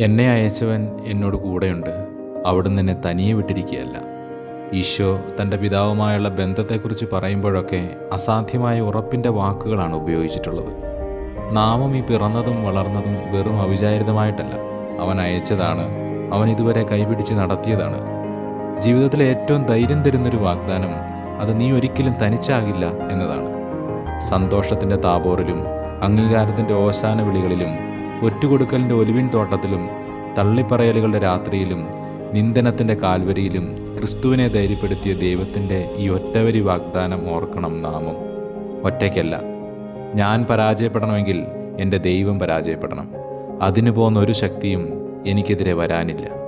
എന്നെ അയച്ചവൻ എന്നോട് കൂടെയുണ്ട്. അവിടുന്ന് എന്നെ തനിയെ വിട്ടിരിക്കുകയല്ല. ഈശോ തന്റെ പിതാവുമായുള്ള ബന്ധത്തെക്കുറിച്ച് പറയുമ്പോഴൊക്കെ അസാധ്യമായ ഉറപ്പിന്റെ വാക്കുകളാണ് ഉപയോഗിച്ചിട്ടുള്ളത്. നാമം ഈ പിറന്നതും വളർന്നതും വെറും അവിചാരിതമായിട്ടല്ല. അവൻ അയച്ചതാണ് അവൻ ഇതുവരെ കൈപിടിച്ച് നടത്തിയതാണ്. ജീവിതത്തിലെ ഏറ്റവും ധൈര്യം തരുന്നൊരു വാഗ്ദാനം അത് നീ ഒരിക്കലും തനിച്ചാകില്ല എന്നതാണ്. സന്തോഷത്തിന്റെ താപോറിലും അംഗീകാരത്തിന്റെ ഓശാന വിളികളിലും ഒറ്റുകൊടുക്കലിന്റെ ഒലിവിൻ തോട്ടത്തിലും തള്ളിപ്പറയലുകളുടെ രാത്രിയിലും നിന്ദനത്തിന്റെ കാൽവരിയിലും ക്രിസ്തുവിനെ ധൈര്യപ്പെടുത്തിയ ദൈവത്തിന്റെ ഈ ഒറ്റവരി വാഗ്ദാനം ഓർക്കണം നാമം. ഒറ്റയ്ക്കല്ല. ഞാൻ പരാജയപ്പെടണമെങ്കിൽ എന്റെ ദൈവം പരാജയപ്പെടണം. അതിനു പോകുന്ന ഒരു ശക്തിയും എനിക്കെതിരെ വരാനില്ല.